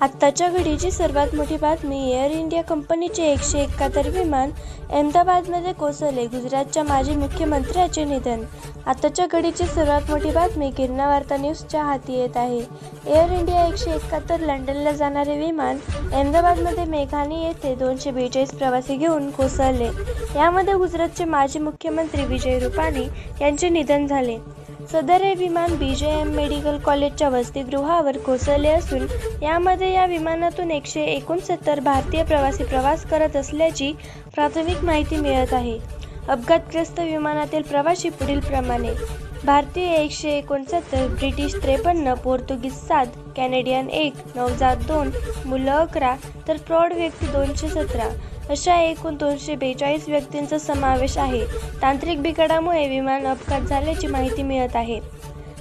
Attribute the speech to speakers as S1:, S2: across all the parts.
S1: आत्ताच्या घडीची सर्वात मोठी बातमी एअर इंडिया कंपनीचे एकशे एकाहत्तर विमान अहमदाबादमध्ये कोसळले. गुजरातच्या माजी मुख्यमंत्र्याचे निधन. आताच्या घडीची सर्वात मोठी बातमी किरणा वार्ता न्यूजच्या हाती येत आहे. एअर इंडिया एकशे एकाहत्तर लंडनला जाणारे विमान अहमदाबादमध्ये मेघानी येथे दोनशे बेचाळीस प्रवासी घेऊन कोसळले. यामध्ये गुजरातचे माजी मुख्यमंत्री विजय रुपाणी यांचे निधन झाले. सदर हे विमान बी जे एम मेडिकल कॉलेजच्या वसतिगृहावर कोसळले असून यामध्ये या विमानातून एकशे एकोणसत्तर भारतीय प्रवासी प्रवास करत असल्याची प्राथमिक माहिती मिळत आहे. अपघातग्रस्त विमानातील प्रवासी पुढीलप्रमाणे भारतीय एकशे एकोणसत्तर ब्रिटिश त्रेपन्न पोर्तुगीज सात कॅनेडियन एक नवजात दोन मुलं अकरा तर प्रौढ व्यक्ती दोनशे सतरा अशा एकूण दोनशे बेचाळीस व्यक्तींचा समावेश आहे. तांत्रिक बिघाडामुळे विमान अपघात झाल्याची माहिती मिळत आहे.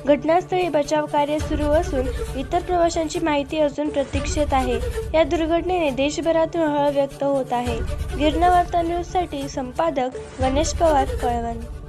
S1: घटनास्थळी बचाव कार्य सुरू असून इतर प्रवाशांची माहिती अजून प्रतीक्षेत आहे. या दुर्घटनेने देशभरातून हळ व्यक्त होत आहे. गिरणा वार्ता न्यूजसाठी संपादक गणेश पवार कळवण.